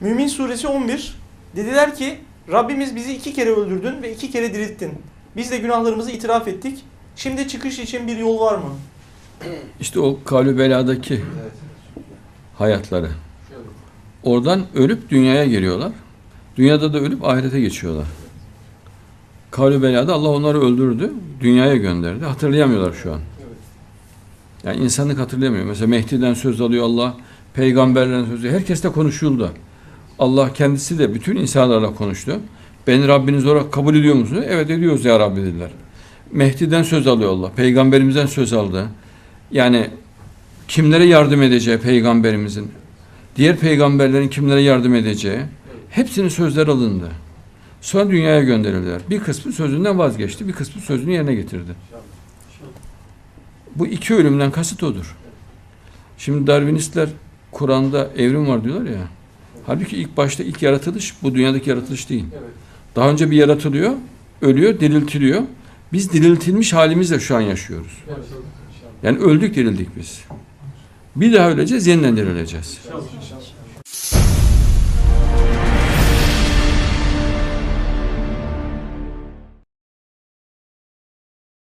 Mümin suresi 11. Dediler ki Rabbimiz bizi iki kere öldürdün ve iki kere dirilttin. Biz de günahlarımızı itiraf ettik. Şimdi çıkış için bir yol var mı? İşte o kalü beladaki hayatları. Oradan ölüp dünyaya geliyorlar. Dünyada da ölüp ahirete geçiyorlar. Kalü belada Allah onları öldürdü, dünyaya gönderdi. Hatırlayamıyorlar şu an. Yani insanlık hatırlayamıyor. Mesela Mehdi'den söz alıyor Allah, peygamberlerden söz alıyor. Herkes de konuşuldu. Allah kendisi de bütün insanlarla konuştu. Beni Rabbiniz olarak kabul ediyor musunuz? Evet ediyoruz ya Rabbi dediler. Mehdi'den söz alıyor Allah. Peygamberimizden söz aldı. Yani kimlere yardım edeceği peygamberimizin, diğer peygamberlerin kimlere yardım edeceği hepsinin sözler alındı. Sonra dünyaya gönderildiler. Bir kısmı sözünden vazgeçti, bir kısmı sözünü yerine getirdi. Bu iki ölümden kasıt odur. Şimdi Darwinistler Kur'an'da evrim var diyorlar ya. Halbuki ilk başta ilk yaratılış bu dünyadaki yaratılış değil. Daha önce bir yaratılıyor, ölüyor, diriltiliyor. Biz diriltilmiş halimizle şu an yaşıyoruz. Yani öldük dirildik biz. Bir daha öleceğiz, yeniden dirileceğiz.